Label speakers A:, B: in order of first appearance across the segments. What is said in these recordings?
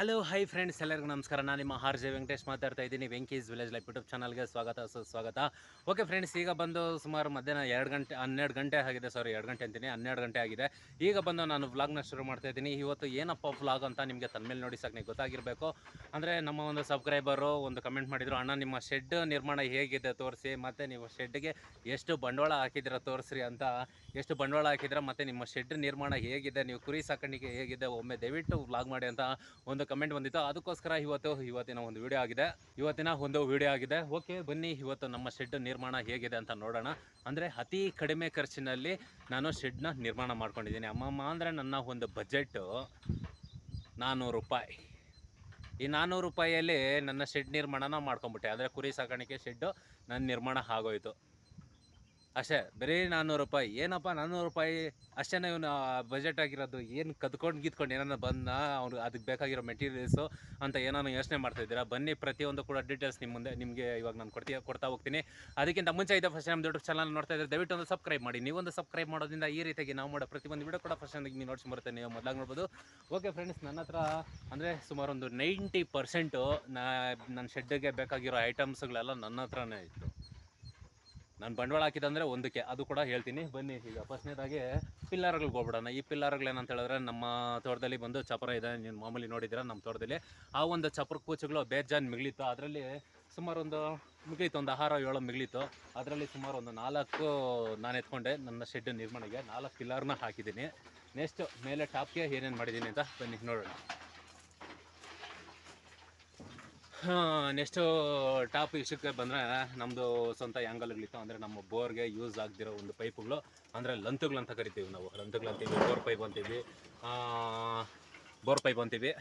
A: Hello hi friends ಎಲ್ಲರಿಗೂ ನಮಸ್ಕಾರ. ನಾನು ನಿಮ್ಮ ಆರ್ ಜೆ ವೆಂಕಟೇಶ್ ಮಾತಾಡ್ತಾ ಇದ್ದೀನಿ. ವೆಂಕೀಸ್ ವಿಲೇಜ್ ಲೈಫ್ ಯೂಟ್ಯೂಬ್ ಚಾನಲ್ಗೆ ಸ್ವಾಗತ, ಸುಸ್ವಾಗತ. ಓಕೆ ಫ್ರೆಂಡ್ಸ್ ಈಗ ಬಂದು ಸುಮಾರು ಮಧ್ಯಾಹ್ನ ಎರಡು ಗಂಟೆ, ಹನ್ನೆರಡು ಗಂಟೆ ಆಗಿದೆ. ಸಾರಿ ಎರಡು ಗಂಟೆ ಅಂತೀನಿ. ಹನ್ನೆರಡು ಗಂಟೆ ಆಗಿದೆ. ಈಗ ಬಂದು ನಾನು ವ್ಲಾಗ್ನ ಶುರು ಮಾಡ್ತಾ ಇದ್ದೀನಿ. ಇವತ್ತು ಏನಪ್ಪ ವ್ಲಾಗ್ ಅಂತ ನಿಮಗೆ ತನ್ಮೇಲೆ ನೋಡಿ ಸಾಕು ಗೊತ್ತಾಗಿರಬೇಕು. ಅಂದರೆ ನಮ್ಮ ಒಂದು ಸಬ್ಸ್ಕ್ರೈಬರು ಒಂದು ಕಮೆಂಟ್ ಮಾಡಿದರು, ಅಣ್ಣ, ನಿಮ್ಮ ಶೆಡ್ ನಿರ್ಮಾಣ ಹೇಗಿದೆ? ತೋರಿಸಿ. ಮತ್ತು ನೀವು ಶೆಡ್ಗೆ ಎಷ್ಟು ಬಂಡವಾಳ ಹಾಕಿದ್ದೀರ? ತೋರಿಸ್ರಿ ಅಂತ ಎಷ್ಟು ಬಂಡವಾಳ ಹಾಕಿದ್ರೆ ಮತ್ತು ನಿಮ್ಮ ಶೆಡ್ ನಿರ್ಮಾಣ ಹೇಗಿದೆ? ನೀವು ಕುರಿ ಸಾಕಾಣಿಕೆ ಹೇಗಿದೆ? ಒಮ್ಮೆ ದಯವಿಟ್ಟು ವ್ಲಾಗ್ ಮಾಡಿ ಅಂತ ಒಂದು ಕಮೆಂಟ್ ಬಂದಿತ್ತು. ಅದಕ್ಕೋಸ್ಕರ ಇವತ್ತು, ಇವತ್ತಿನ ಒಂದು ವಿಡಿಯೋ ಆಗಿದೆ. ಇವತ್ತಿನ ಒಂದು ವಿಡಿಯೋ ಆಗಿದೆ. ಓಕೆ ಬನ್ನಿ ಇವತ್ತು ನಮ್ಮ ಶೆಡ್ ನಿರ್ಮಾಣ ಹೇಗಿದೆ ಅಂತ ನೋಡೋಣ. ಅಂದರೆ ಅತಿ ಕಡಿಮೆ ಖರ್ಚಿನಲ್ಲಿ ನಾನು ಶೆಡ್ನ ನಿರ್ಮಾಣ ಮಾಡ್ಕೊಂಡಿದ್ದೀನಿ. ಅಮ್ಮಮ್ಮ, ಅಂದರೆ ನನ್ನ ಒಂದು ಬಜೆಟ್ಟು ನಾನ್ನೂರು ರೂಪಾಯಿ. ಈ ನಾನ್ನೂರು ರೂಪಾಯಿಯಲ್ಲಿ ನನ್ನ ಶೆಡ್ ನಿರ್ಮಾಣನ ಮಾಡ್ಕೊಂಬಿಟ್ಟೆ ಅಂದರೆ ಕುರಿ ಸಾಕಾಣಿಕೆ ಶೆಡ್ಡು ನನ್ನ ನಿರ್ಮಾಣ ಆಗೋಯ್ತು. ಅಷ್ಟೇ, ಬರೀ ನಾನ್ನೂರು ರೂಪಾಯಿ ಏನಪ್ಪ ನಾನ್ನೂರು ರೂಪಾಯಿ ಅಷ್ಟೇ ಇವನು ಬಜೆಟ್ ಆಗಿರೋದು? ಏನು ಕದ್ಕೊಂಡು ಗಿದ್ಕೊಂಡು ಏನಾರ ಬಂದ ಅವ್ನು ಅದಕ್ಕೆ ಬೇಕಾಗಿರೋ ಮೆಟೀರಿಯಲ್ಸು ಅಂತ ಏನಾರು ಯೋಚನೆ ಮಾಡ್ತಾ ಇದ್ದೀರಾ? ಬನ್ನಿ, ಪ್ರತಿಯೊಂದು ಕೂಡ ಡೀಟೇಲ್ಸ್ ನಿಮ್ಮ ಮುಂದೆ, ನಿಮಗೆ ಇವಾಗ ನಾನು ಕೊಡ್ತೀಯ, ಕೊಡ್ತಾ ಹೋಗ್ತೀನಿ. ಅದಕ್ಕಿಂತ ಮುಂಚೆ ಇದೆ ಫಸ್ಟ್ ನಮ್ಮ ದೊಡ್ಡ ಚಾನಲ್ ನೋಡ್ತಾ ಇದ್ದಾರೆ ದಯವಿಟ್ಟು ಒಂದು ಸಬ್ಸ್ಕ್ರೈಬ್ ಮಾಡಿ. ನೀವೊಂದು ಸಬ್ಸ್ಕ್ರೈಬ್ ಮಾಡೋದ್ರಿಂದ ಈ ರೀತಿಯಾಗಿ ನಾವು ಮಾಡೋ ಪ್ರತಿಯೊಂದು ವಿಡಿಯೋ ಕೂಡ ಫಸ್ಟ್ ನೀವು ನೋಡ್ಸಿ ಬರುತ್ತೆ. ನೀವು ಮೊದಲಾಗಿ ನೋಡ್ಬೋದು. ಓಕೆ ಫ್ರೆಂಡ್ಸ್ ನನ್ನ ಹತ್ರ ಅಂದರೆ ಸುಮಾರು ಒಂದು ನೈಂಟಿ ಪರ್ಸೆಂಟು ನನ್ನ ಶೆಡ್ಡಿಗೆ ಬೇಕಾಗಿರೋ ಐಟಮ್ಸ್ಗಳೆಲ್ಲ ನನ್ನ ಹತ್ರನೇ ಇತ್ತು. ನಾನು ಬಂಡವಾಳ ಹಾಕಿದಂದರೆ ಒಂದಕ್ಕೆ, ಅದು ಕೂಡ ಹೇಳ್ತೀನಿ. ಬನ್ನಿ, ಈಗ ಫಸ್ಟ್ನೇದಾಗಿ ಪಿಲ್ಲರ್ಗಳಿಗೆ ಹೋಗ್ಬಿಡೋಣ. ಈ ಪಿಲ್ಲರ್ಗಳೇನಂತ ಹೇಳಿದ್ರೆ ನಮ್ಮ ತೋಟದಲ್ಲಿ ಬಂದು ಚಪರ ಇದೆ. ನೀವು ಮಾಮೂಲಿ ನೋಡಿದ್ದೀರಾ ನಮ್ಮ ತೋಟದಲ್ಲಿ. ಆ ಒಂದು ಚಪರ ಕೂಚುಗಳು ಬೇಜಾನ್ ಮಿಗಿಲಿತ್ತು. ಅದರಲ್ಲಿ ಸುಮಾರು ಒಂದು ಮಿಗ್ಲಿತ್ತು ಒಂದು ಆಹಾರ ಏಳು ಮಿಗಿಲಿತ್ತು. ಅದರಲ್ಲಿ ಸುಮಾರು ಒಂದು ನಾಲ್ಕು ನಾನು ಎತ್ಕೊಂಡೆ ನನ್ನ ಶೆಡ್ ನಿರ್ಮಾಣಕ್ಕೆ ನಾಲ್ಕು ಪಿಲ್ಲರ್ನ ಹಾಕಿದ್ದೀನಿ. ನೆಕ್ಸ್ಟ್ ಮೇಲೆ ಟಾಪ್ಗೆ ಏನೇನು ಮಾಡಿದ್ದೀನಿ ಅಂತ ಬನ್ನಿ ನೋಡೋಣ. ನೆಕ್ಸ್ಟು ಟಾಪ್ ವಿಷಯಕ್ಕೆ ಬಂದರೆ ನಮ್ಮದು ಸ್ವಂತ ಆ್ಯಂಗಲ್ಗಳಿತ್ತು ಅಂದರೆ ನಮ್ಮ ಬೋರ್ಗೆ ಯೂಸ್ ಆಗದಿರೋ ಒಂದು ಪೈಪುಗಳು, ಅಂದರೆ ಲಂತುಗಳು ಅಂತ ಕರಿತೀವಿ ನಾವು. ಲಂತುಗಳು ಅಂತೀವಿ, ಬೋರ್ ಪೈಪ್ ಅಂತೀವಿ ಬೋರ್ ಪೈಪ್ ಅಂತೀವಿ.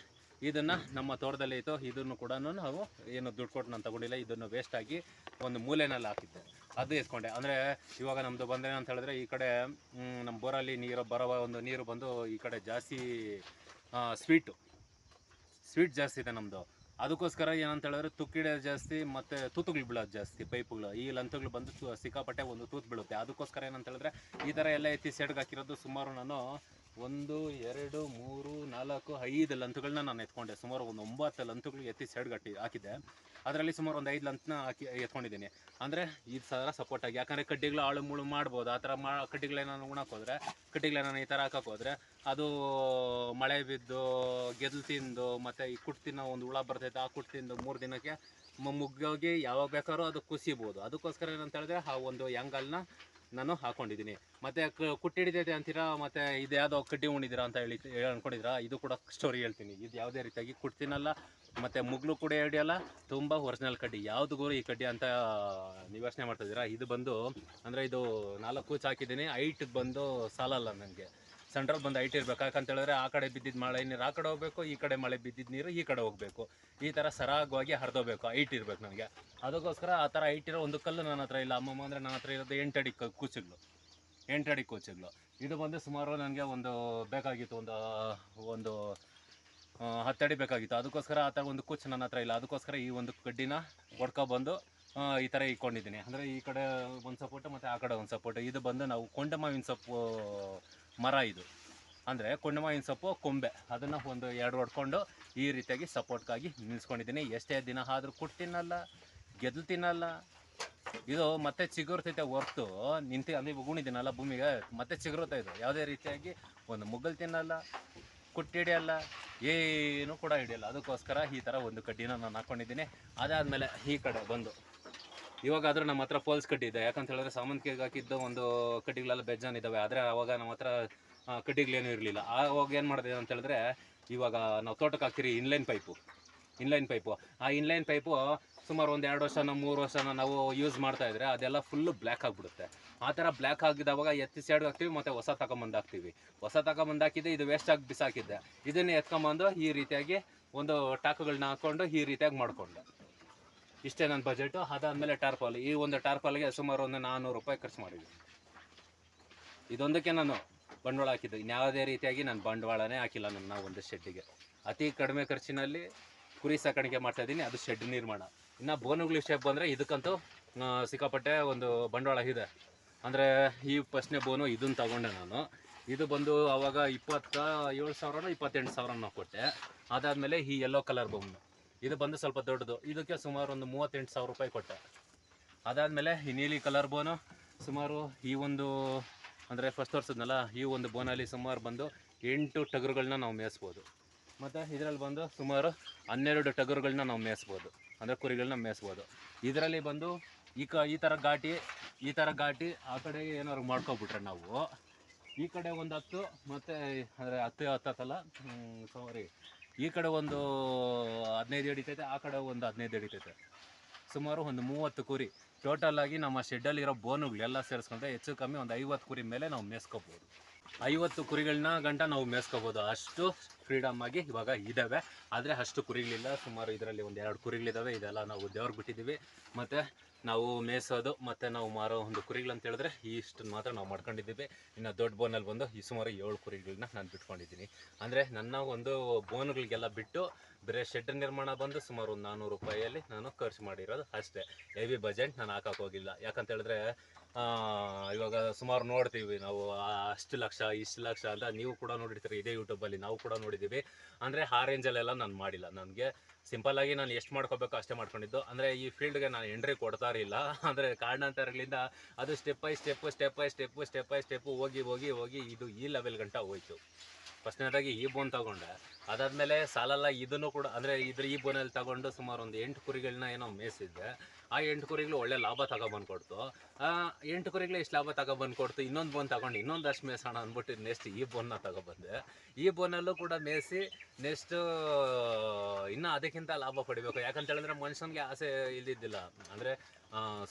A: ಇದನ್ನು ನಮ್ಮ ತೋಟದಲ್ಲಿ ಇತ್ತು. ಇದನ್ನು ಕೂಡ ನಾವು ಏನು ದುಡ್ಡು ಕೊಟ್ಟು ನಾನು ತಗೊಂಡಿಲ್ಲ. ಇದನ್ನು ವೇಸ್ಟ್ ಆಗಿ ಒಂದು ಮೂಲೆನಲ್ಲಿ ಹಾಕಿದ್ದೆ. ಅದು ಎತ್ಕೊಂಡೆ ಅಂದರೆ ಇವಾಗ ನಮ್ಮದು ಬಂದರೆ ಅಂತ ಹೇಳಿದ್ರೆ ಈ ಕಡೆ ನಮ್ಮ ಬೋರಲ್ಲಿ ನೀರು ಬರೋ ಒಂದು ನೀರು ಬಂದು ಈ ಕಡೆ ಜಾಸ್ತಿ ಸ್ವೀಟು ಸ್ವೀಟ್ ಜಾಸ್ತಿ ಇದೆ ನಮ್ಮದು ಅದಕ್ಕೋಸ್ಕರ ಏನಂತ ಹೇಳಿದ್ರೆ ತುಕ್ಕಿಡೆ ಜಾಸ್ತಿ ಮತ್ತು ತೂತುಗಳು ಬೀಳೋದು ಜಾಸ್ತಿ, ಪೈಪುಗಳು. ಈ ಲಂತುಗಳು ಬಂದು ಸಿಕ್ಕಾಪಟ್ಟೆ ಒಂದು ತೂತು ಬೀಳುತ್ತೆ. ಅದಕ್ಕೋಸ್ಕರ ಏನಂತ ಹೇಳಿದ್ರೆ ಈ ಥರ ಎಲ್ಲ ಎತ್ತಿ ಸೆಡ್ಗೆ ಹಾಕಿರೋದು ಸುಮಾರು ನಾನು ಒಂದು, ಎರಡು, ಮೂರು, ನಾಲ್ಕು, ಐದು ಲಂತುಗಳನ್ನ ನಾನು ಎತ್ಕೊಂಡೆ. ಸುಮಾರು ಒಂದು ಒಂಬತ್ತು ಲಂತುಗಳು ಎತ್ತಿ ಸೆಡ್ಗಟ್ಟಿ ಹಾಕಿದೆ ಹಾಕಿದ್ದೆ. ಅದರಲ್ಲಿ ಸುಮಾರು ಒಂದು ಐದು ಲಂತನ ಹಾಕಿ ಎತ್ಕೊಂಡಿದ್ದೀನಿ. ಅಂದರೆ ಇದು ಸಾವಿರ ಸಪೋರ್ಟ್ ಆಗಿ, ಯಾಕಂದರೆ ಕಡ್ಡಿಗಳು ಆಳು ಮುಳು ಮಾಡ್ಬೋದು. ಆ ಥರ ಮಾ ಕಡ್ಡಿಗಳೇನಾದ್ರು ಉಣಕ್ಕೋದ್ರೆ ಹೋದ್ರೆ ಕಡ್ಡಿಗಳೇನಾರು ಈ ಥರ ಹಾಕೋಕ್ಕೋದ್ರೆ, ಅದು ಮಳೆ ಬಿದ್ದು, ಗೆದ್ಲು ತಿಂದು, ಮತ್ತು ಈ ಕುಟ್ಟು ತಿನ್ನೋ ಒಂದು ಹುಳ ಬರ್ತೈತೆ, ಆ ಕುಟ್ ತಿಂದು ಮೂರು ದಿನಕ್ಕೆ ಮುಗ್ಗೋಗಿ ಯಾವಾಗ ಬೇಕಾದ್ರೂ ಅದು ಕುಸಿಬೋದು. ಅದಕ್ಕೋಸ್ಕರ ಏನಂತ ಹೇಳಿದ್ರೆ, ಆ ಒಂದು ಯಾಂಗಲ್ನ ನಾನು ಹಾಕೊಂಡಿದ್ದೀನಿ. ಮತ್ತು ಕುಟ್ಟಿ ಹಿಡಿತೈತೆ ಅಂತೀರಾ, ಮತ್ತು ಇದು ಯಾವುದೋ ಕಡ್ಡಿ ಉಂಡಿದ್ದೀರಾ ಅಂತ ಹೇಳಿ ಅನ್ಕೊಂಡಿದ್ದೀರಾ, ಇದು ಕೂಡ ಸ್ಟೋರಿ ಹೇಳ್ತೀನಿ. ಇದು ಯಾವುದೇ ರೀತಿಯಾಗಿ ಕುಡ್ತೀನಲ್ಲ ಮತ್ತು ಮುಗ್ಲು ಕೂಡ ಹಿಡಿಯಲ್ಲ, ತುಂಬ ಒರಿಜಿನಲ್ ಕಡ್ಡಿ. ಯಾವ್ದಿಗೂ ಈ ಕಡ್ಡಿ ಅಂತ ನೀವು ಯೋಚನೆ ಮಾಡ್ತಿದ್ದೀರಾ ಇದು ಬಂದು, ಅಂದರೆ ಇದು ನಾಲ್ಕು ಕೂಚ್ ಹಾಕಿದ್ದೀನಿ ಹೈಟ್ ಬಂದು ಸಾಲಲ್ಲ ನನಗೆ ಸೆಂಟ್ರಲ್ ಬಂದು ಹೈಟ್ ಇರಬೇಕು. ಯಾಕಂತ ಹೇಳಿದ್ರೆ ಆ ಕಡೆ ಬಿದ್ದಿದ್ದು ಮಳೆ, ನೀರು ಆ ಕಡೆ ಹೋಗಬೇಕು, ಈ ಕಡೆ ಮಳೆ ಬಿದ್ದಿದ್ದು ನೀರು ಈ ಕಡೆ ಹೋಗಬೇಕು. ಈ ಥರ ಸರಾಗವಾಗಿ ಹರಿದೋಗ್ಬೇಕು. ಹೈಟ್ ಇರಬೇಕು ನನಗೆ ಅದಕ್ಕೋಸ್ಕರ ಆ ಥರ ಹೈಟ್ ಇರೋ ಒಂದು ಕಲ್ಲು ನನ್ನ ಹತ್ರ ಇಲ್ಲ. ಅಮ್ಮಮ್ಮ ಅಂದರೆ ನನ್ನ ಹತ್ರ ಇರೋದು ಎಂಟಡಿ ಕ ಎಂಟು ಎಂಟಡಿ ಕೂಚುಗಳು ಇದು ಬಂದು ಸುಮಾರು ನನಗೆ ಒಂದು ಬೇಕಾಗಿತ್ತು. ಒಂದು ಒಂದು ಹತ್ತಡಿ ಬೇಕಾಗಿತ್ತು. ಅದಕ್ಕೋಸ್ಕರ ಆ ಥರ ಒಂದು ಕುಚ್ಚು ನನ್ನ ಹತ್ರ ಇಲ್ಲ. ಅದಕ್ಕೋಸ್ಕರ ಈ ಒಂದು ಕಡ್ಡಿನ ಹೊಡ್ಕೊಬಂದು ಈ ಥರ ಇಟ್ಕೊಂಡಿದ್ದೀನಿ. ಅಂದರೆ ಈ ಕಡೆ ಒಂದು ಸಪೋರ್ಟು ಮತ್ತು ಆ ಕಡೆ ಒಂದು ಸಪೋರ್ಟು ಇದು ಬಂದು ನಾವು ಕೊಂಡ ಮಾವಿನ ಸೊಪ್ಪು ಮರ ಇದು. ಅಂದರೆ ಕೊಂಡಮಾಯಿನ ಸೊಪ್ಪು, ಕೊಂಬೆ. ಅದನ್ನು ಒಂದು ಎರಡು ಹೊಡ್ಕೊಂಡು ಈ ರೀತಿಯಾಗಿ ಸಪೋರ್ಟ್ಗಾಗಿ ನಿಲ್ಸ್ಕೊಂಡಿದ್ದೀನಿ. ಎಷ್ಟೇ ದಿನ ಆದರೂ ಕುಟ್ಟು ತಿನ್ನಲ್ಲ ಗೆದ್ದು ತಿನ್ನಲ್ಲ. ಇದು ಮತ್ತೆ ಚಿಗುರ್ತೈತೆ ಹೊರ್ತು. ನಿಂತು ಅಲ್ಲಿ ಉಗುಣಿದ್ದೀನಲ್ಲ ಭೂಮಿಗೆ, ಮತ್ತೆ ಚಿಗುರುತ್ತೆ ಇದು. ಯಾವುದೇ ರೀತಿಯಾಗಿ ಒಂದು ಮುಗ್ಗಲ್ ತಿನ್ನಲ್ಲ ಕುಟ್ಟಿ ಹಿಡಿಯಲ್ಲ, ಏನು ಕೂಡ ಹಿಡಿಯಲ್ಲ. ಅದಕ್ಕೋಸ್ಕರ ಈ ಥರ ಒಂದು ಕಡ್ಡಿನ ನಾನು ಹಾಕ್ಕೊಂಡಿದ್ದೀನಿ ಅದಾದಮೇಲೆ ಈ ಕಡೆ ಬಂದು ಇವಾಗಾದರೂ ನಮ್ಮ ಹತ್ರ ಫೋಲ್ಸ್ ಇದೆ. ಯಾಕಂತ ಹೇಳಿದ್ರೆ ಸಾಮಂತಿಗೆ ಹಾಕಿದ್ದ ಒಂದು ಕಡ್ಡಿಗಳೆಲ್ಲ ಬೆಜ್ಜಾನ್ ಇದಾವೆ ಆದರೆ ಅವಾಗ ನಮ್ಮ ಹತ್ರ ಕಡ್ಡಿಗಳೇನೂ ಇರಲಿಲ್ಲ. ಆವಾಗ ಏನು ಮಾಡಿದೆ ಅಂತ ಹೇಳಿದ್ರೆ, ಇವಾಗ ನಾವು ತೋಟಕ್ಕೆ ಹಾಕ್ತಿರಿ ಇನ್ಲೈನ್ ಪೈಪು ಇನ್ಲೈನ್ ಪೈಪು ಆ ಇನ್ಲೈನ್ ಪೈಪು ಸುಮಾರು ಒಂದು ಎರಡು ವರ್ಷನ, ಮೂರು ವರ್ಷನ ನಾವು ಯೂಸ್ ಮಾಡ್ತಾ ಇದ್ರೆ ಅದೆಲ್ಲ ಫುಲ್ಲು ಬ್ಲ್ಯಾಕ್ ಆಗಿಬಿಡುತ್ತೆ. ಆ ಥರ ಬ್ಲ್ಯಾಕ್ ಆಗಿದ್ದಾವಾಗ ಎತ್ತಿ ಸೈಡ್ಗೆ ಹಾಕ್ತೀವಿ, ಮತ್ತು ಹೊಸ ತಗೊಂಬಂದು ಹಾಕ್ತೀವಿ. ಹೊಸ ತಗೊಂಬಂದು ಹಾಕಿದ್ದೆ ಇದು ವೇಸ್ಟ್ ಆಗಿ ಬಿಸಾಕಿದ್ದೆ. ಇದನ್ನೇ ಎತ್ಕೊಂಬಂದು ಈ ರೀತಿಯಾಗಿ ಒಂದು ಟಾಕುಗಳನ್ನ ಹಾಕ್ಕೊಂಡು ಈ ರೀತಿಯಾಗಿ ಮಾಡಿಕೊಂಡೆ. ಇಷ್ಟೇ ನನ್ನ ಬಜೆಟು ಅದಾದಮೇಲೆ ಟಾರ್ಪಾಲ್ ಈ ಒಂದು ಟಾರ್ಪಾಲ್ಗೆ ಸುಮಾರು ಒಂದು ನಾನ್ನೂರು ರೂಪಾಯಿ ಖರ್ಚು ಮಾಡಿದ್ದೀನಿ ಇದೊಂದಕ್ಕೆ ನಾನು ಬಂಡವಾಳ ಹಾಕಿದ್ದೆ. ಇನ್ಯಾವುದೇ ರೀತಿಯಾಗಿ ನಾನು ಬಂಡವಾಳನೇ ಹಾಕಿಲ್ಲ ನನ್ನ ಒಂದು ಶೆಡ್ಡಿಗೆ ಅತಿ ಕಡಿಮೆ ಖರ್ಚಿನಲ್ಲಿ ಕುರಿ ಸಾಕಾಣಿಕೆ ಮಾಡ್ತಾ ಇದ್ದೀನಿ. ಅದು ಶೆಡ್ ನಿರ್ಮಾಣ. ಇನ್ನು ಬೋನುಗಳ ವಿಷಯ ಬಂದರೆ ಇದಕ್ಕಂತೂ ಸಿಕ್ಕಾಪಟ್ಟೆ ಒಂದು ಬಂಡವಾಳ ಇದೆ. ಅಂದರೆ ಈ ಫಸ್ಟ್ನೇ ಬೋನು ಇದನ್ನು ತಗೊಂಡೆ ನಾನು. ಇದು ಬಂದು ಆವಾಗ ಇಪ್ಪತ್ತ ಏಳು ಸಾವಿರನೋ ಇಪ್ಪತ್ತೆಂಟು ಸಾವಿರನೋ ಕೊಟ್ಟೆ. ಅದಾದಮೇಲೆ ಈ ಯೆಲ್ಲೋ ಕಲರ್ ಬೊಮ್ಮೆ ಇದು ಬಂದು ಸ್ವಲ್ಪ ದೊಡ್ಡದು. ಇದಕ್ಕೆ ಸುಮಾರು ಒಂದು ಮೂವತ್ತೆಂಟು ಸಾವಿರ ರೂಪಾಯಿ ಕೊಟ್ಟೆ. ಅದಾದಮೇಲೆ ಈ ನೀಲಿ ಕಲರ್ ಬೋನು ಸುಮಾರು ಈ ಒಂದು, ಅಂದರೆ ಫಸ್ಟ್ ತೋರಿಸಿದ್ನಲ್ಲ ಈ ಒಂದು ಬೋನಲ್ಲಿ ಸುಮಾರು ಬಂದು ಎಂಟು ಟಗರುಗಳನ್ನ ನಾವು ಮೇಯಿಸ್ಬೋದು. ಮತ್ತು ಇದರಲ್ಲಿ ಬಂದು ಸುಮಾರು ಹನ್ನೆರಡು ಟಗರುಗಳನ್ನ ನಾವು ಮೇಯಿಸ್ಬೋದು. ಅಂದರೆ ಕುರಿಗಳನ್ನ ಮೇಯಿಸ್ಬೋದು. ಇದರಲ್ಲಿ ಬಂದು ಈ ಕ, ಈ ಥರ ಘಾಟಿ, ಈ ಥರ ಘಾಟಿ ಆ ಕಡೆ ಏನಾದ್ರು ಮಾಡ್ಕೊಬಿಟ್ರೆ ನಾವು, ಈ ಕಡೆ ಒಂದು ಹತ್ತು, ಮತ್ತು, ಅಂದರೆ ಹತ್ತು ಹತ್ತಲ್ಲ ಸಾರಿ ಈ ಕಡೆ ಒಂದು ಹದಿನೈದು ಹಿಡಿತೈತೆ ಆ ಕಡೆ ಒಂದು ಹದಿನೈದು ಹಿಡಿತೈತೆ ಸುಮಾರು ಒಂದು ಮೂವತ್ತು ಕುರಿ. ಟೋಟಲ್ ಆಗಿ ನಮ್ಮ ಶೆಡ್ಡಲ್ಲಿರೋ ಬೋನುಗಳೆಲ್ಲ ಸೇರಿಸ್ಕೊಂಡ್ರೆ ಹೆಚ್ಚು ಕಮ್ಮಿ ಒಂದು ಐವತ್ತು ಕುರಿ ಮೇಲೆ ನಾವು ಮೇಸ್ಕೋಬೋದು ಐವತ್ತು ಕುರಿಗಳನ್ನ ಗಂಟ ನಾವು ಮೇಸ್ಕೋಬೋದು ಅಷ್ಟು ಫ್ರೀಡಮ್ ಆಗಿ ಇವಾಗ ಇದ್ದಾವೆ ಆದರೆ ಅಷ್ಟು ಕುರಿಗಳಿಲ್ಲ. ಸುಮಾರು ಇದರಲ್ಲಿ ಒಂದು ಎರಡು ಕುರಿಗಳಿದ್ದಾವೆ ಇದೆಲ್ಲ ನಾವು ದೇವ್ರಿಗೆ ಬಿಟ್ಟಿದ್ದೀವಿ. ಮತ್ತು ನಾವು ಮೇಯಿಸೋದು ಮತ್ತು ನಾವು ಮಾರೋ ಒಂದು ಕುರಿಗಳಂತ ಹೇಳಿದ್ರೆ ಇಷ್ಟನ್ನು ಮಾತ್ರ ನಾವು ಮಾಡ್ಕೊಂಡಿದ್ದೀವಿ. ಇನ್ನು ದೊಡ್ಡ ಬೋನಲ್ಲಿ ಬಂದು ಈ ಸುಮಾರು ಏಳು ಕುರಿಗಳನ್ನ ನಾನು ಬಿಟ್ಕೊಂಡಿದ್ದೀನಿ. ಅಂದರೆ ನನ್ನ ಒಂದು ಬೋನುಗಳಿಗೆಲ್ಲ ಬಿಟ್ಟು ಬೇರೆ ಶೆಡ್ ನಿರ್ಮಾಣ ಬಂದು ಸುಮಾರು ಒಂದು ನಾನ್ನೂರು ರೂಪಾಯಿಯಲ್ಲಿ ನಾನು ಖರ್ಚು ಮಾಡಿರೋದು ಅಷ್ಟೇ. ಹೆವಿ ಬಜೆಟ್ ನಾನು ಹಾಕೋಕ್ಕೋಗಿಲ್ಲ ಯಾಕಂತ ಹೇಳಿದ್ರೆ ಇವಾಗ ಸುಮಾರು ನೋಡ್ತೀವಿ ನಾವು ಅಷ್ಟು ಲಕ್ಷ, ಇಷ್ಟು ಲಕ್ಷ ಅಂತ ನೀವು ಕೂಡ ನೋಡಿರ್ತೀರಿ, ಇದೇ ಯೂಟ್ಯೂಬಲ್ಲಿ ನಾವು ಕೂಡ ನೋಡಿದ್ದೀವಿ. ಅಂದರೆ ಆ ರೇಂಜಲ್ಲೆಲ್ಲ ನಾನು ಮಾಡಿಲ್ಲ. ನನಗೆ ಸಿಂಪಲ್ಲಾಗಿ ನಾನು ಎಷ್ಟು ಮಾಡ್ಕೋಬೇಕು ಅಷ್ಟೇ ಮಾಡ್ಕೊಂಡಿದ್ದು. ಅಂದರೆ ಈ ಫೀಲ್ಡ್ಗೆ ನಾನು ಎಂಟ್ರಿ ಕೊಡ್ತಾ ಇರಲಿಲ್ಲ. ಅಂದರೆ ಕಾರಣಾಂತರಗಳಿಂದ ಅದು step by step step by step step by step ಹೋಗಿ ಹೋಗಿ ಹೋಗಿ ಇದು ಈ ಲೆವೆಲ್ ಗಂಟ ಹೋಯ್ತು. ಫಸ್ಟ್ನೇದಾಗಿ ಈ ಬೋನ್ ತಗೊಂಡೆ. ಅದಾದಮೇಲೆ ಸಾಲಲ್ಲ ಇದನ್ನು ಕೂಡ, ಅಂದರೆ ಇದ್ರ ಈ ಬೋನಲ್ಲಿ ತಗೊಂಡು ಸುಮಾರು ಒಂದು ಎಂಟು ಕುರಿಗಳನ್ನ ಏನೋ ಮೇಯಿಸಿದ್ದೆ. ಆ ಎಂಟು ಕುರಿಗಳು ಒಳ್ಳೆ ಲಾಭ ತಗೊಬಂದು ಕೊಡ್ತು ಆ, ಎಂಟು ಕುರಿಗಳು ಇಷ್ಟು ಲಾಭ ತಗೊಬಂದು ಕೊಡ್ತು ಇನ್ನೊಂದು ಬೋನ್ ತಗೊಂಡು ಇನ್ನೊಂದು ಅಷ್ಟು ಮೇಯ್ಸೋಣ ಅಂದ್ಬಿಟ್ಟು ನೆಕ್ಸ್ಟ್ ಈ ಬೋನ್ನ ತಗೊಬಂದೆ. ಈ ಬೋನಲ್ಲೂ ಕೂಡ ಮೇಸಿ ನೆಕ್ಸ್ಟ್ ಇನ್ನೂ ಅದಕ್ಕಿಂತ ಲಾಭ ಪಡಿಬೇಕು. ಯಾಕಂತ ಹೇಳಿದ್ರೆ ಮನುಷ್ಯನಿಗೆ ಆಸೆ ಇಲ್ಲಿದ್ದಿಲ್ಲ ಅಂದರೆ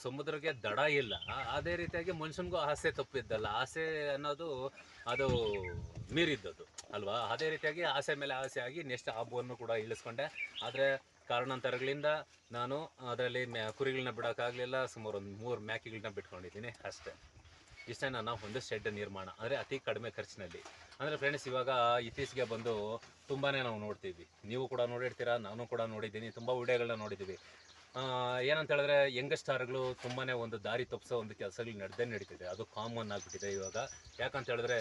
A: ಸಮುದ್ರಕ್ಕೆ ದಡ ಇಲ್ಲ. ಅದೇ ರೀತಿಯಾಗಿ ಮನುಷ್ಯನಿಗೂ ಆಸೆ ತಪ್ಪಿದ್ದಲ್ಲ. ಆಸೆ ಅನ್ನೋದು ಅದು ಮೀರಿದ್ದದು ಅಲ್ವಾ? ಅದೇ ರೀತಿಯಾಗಿ ಆಸೆ ಮೇಲೆ ಆಸೆ ಆಗಿ ನೆಕ್ಸ್ಟ್ ಆ ಬೋನ್ನು ಕೂಡ ಇಳಿಸ್ಕೊಂಡೆ. ಆದರೆ ಕಾರಣಾಂತರಗಳಿಂದ ನಾನು ಅದರಲ್ಲಿ ಮ್ಯಾ ಕುರಿಗಳನ್ನ ಬಿಡೋಕ್ಕಾಗಲಿಲ್ಲ, ಸುಮಾರು ಒಂದು ಮೂರು ಮ್ಯಾಕಿಗಳನ್ನ ಬಿಟ್ಕೊಂಡಿದ್ದೀನಿ ಅಷ್ಟೇ. ಇಷ್ಟೇ ನಾನು ಒಂದು ಶೆಡ್ ನಿರ್ಮಾಣ, ಅಂದರೆ ಅತಿ ಕಡಿಮೆ ಖರ್ಚಿನಲ್ಲಿ. ಅಂದರೆ ಫ್ರೆಂಡ್ಸ್ ಇವಾಗ ಇತ್ತೀಚೆಗೆ ಬಂದು ತುಂಬಾ ನಾವು ನೋಡ್ತೀವಿ. ನೀವು ಕೂಡ ನೋಡಿರ್ತೀರಾ, ನಾನು ಕೂಡ ನೋಡಿದ್ದೀನಿ, ತುಂಬ ವಿಡಿಯೋಗಳನ್ನ ನೋಡಿದ್ದೀವಿ. ಏನಂತ ಹೇಳಿದ್ರೆ ಯಂಗಸ್ಟಾರ್ಗಳು ತುಂಬಾ ಒಂದು ದಾರಿ ತಪ್ಪಿಸೋ ಒಂದು ಕೆಲಸಗಳು ನಡೆದೇ ನಡೀತಿದೆ. ಅದು ಕಾಮನ್ ಆಗಿಬಿಟ್ಟಿದೆ ಇವಾಗ. ಯಾಕಂತ ಹೇಳಿದ್ರೆ,